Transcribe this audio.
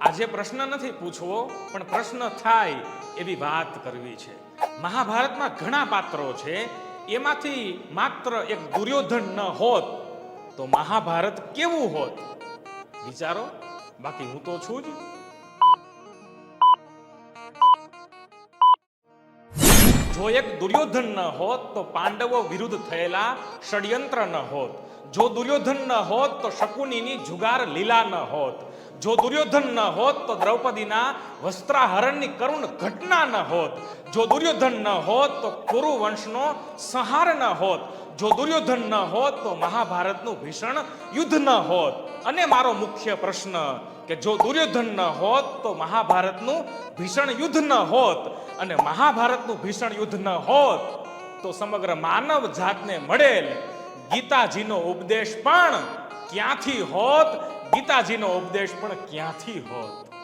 આજે પ્રશ્ન નથી પૂછવો, પણ પ્રશ્ન થાય એવી વાત કરવી છે. મહાભારતમાં ઘણા પાત્રો છે, એમાંથી માત્ર એક દુર્યોધન ન હોત તો મહાભારત કેવું હોત? વિચારો, બાકી હું તો છું જ. જો એક દુર્યોધન ન હોત તો પાંડવો વિરુદ્ધ થયેલા ષડયંત્ર ન હોત. જો દુર્યોધન ન હોત તો શકુનીની જુગાર લીલા ન હોત. જો દુર્યોધન ન હોત, તો દ્રૌપદીના વસ્ત્રાહરણની કરુણ ઘટના ન હોત. જો દુર્યોધન ન હોત, તો કુરુ વંશનો સંહાર ન હોત. જો દુર્યોધન ન હોત, તો મહાભારતનું ભીષણ યુદ્ધ ન હોત. અને મારો મુખ્ય પ્રશ્ન કે જો દુર્યોધન ન હોત, તો મહાભારતનું ભીષણ યુદ્ધ ન હોત. અને મહાભારતનું ભીષણ યુદ્ધ ન હોત, તો સમગ્ર માનવ જાતને મળેલ ગીતાજીનો ઉપદેશ પણ ક્યાંથી હોત? ગીતાજીનો ઉપદેશ પણ ક્યાંથી હોત?